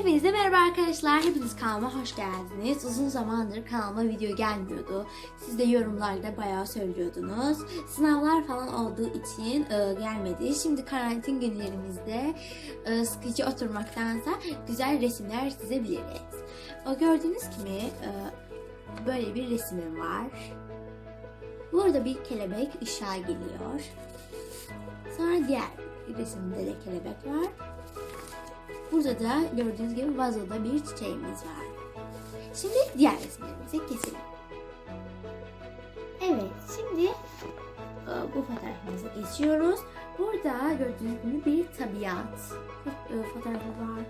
Hepinize merhaba arkadaşlar. Hepiniz kanalıma hoş geldiniz. Uzun zamandır kanalıma video gelmiyordu. Siz de yorumlarda bayağı söylüyordunuz. Sınavlar falan olduğu için e, gelmedi. Şimdi karantin günlerimizde e, sıkıcı oturmaktansa güzel resimler çizebiliriz. O gördüğünüz gibi e, böyle bir resimim var. Burada bir kelebek ışığa geliyor. Sonra diğer resimde de kelebek var. Burada da gördüğünüz gibi vazoda bir çiçeğimiz var. Şimdi diğer resimlerimize geçelim. Evet, şimdi e, bu fotoğrafımıza geçiyoruz. Burada gördüğünüz gibi bir tabiat e, fotoğrafı var.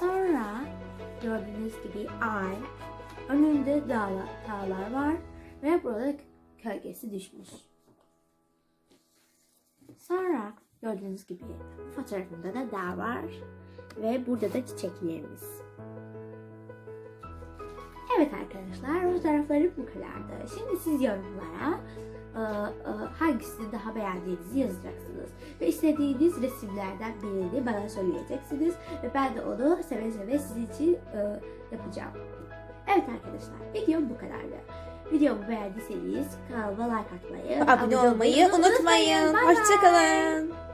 Sonra gördüğünüz gibi ay, önünde dağlar, dağlar var ve burada gölgesi düşmüş. Sonra gördüğünüz gibi fotoğrafında da dağ var ve burada da çiçeklerimiz. Evet arkadaşlar fotoğraflarım bu kadardı. Şimdi siz yorumlara e, e, hangisini daha beğendiğinizi yazacaksınız. Ve istediğiniz resimlerden birini bana söyleyeceksiniz. Ve ben de onu seve seve sizin için e, yapacağım. Evet arkadaşlar videom bu kadardı. Videomu beğendiyseniz kanalıma like atmayı, Abone olmayı unutmayın. Bye. Hoşçakalın.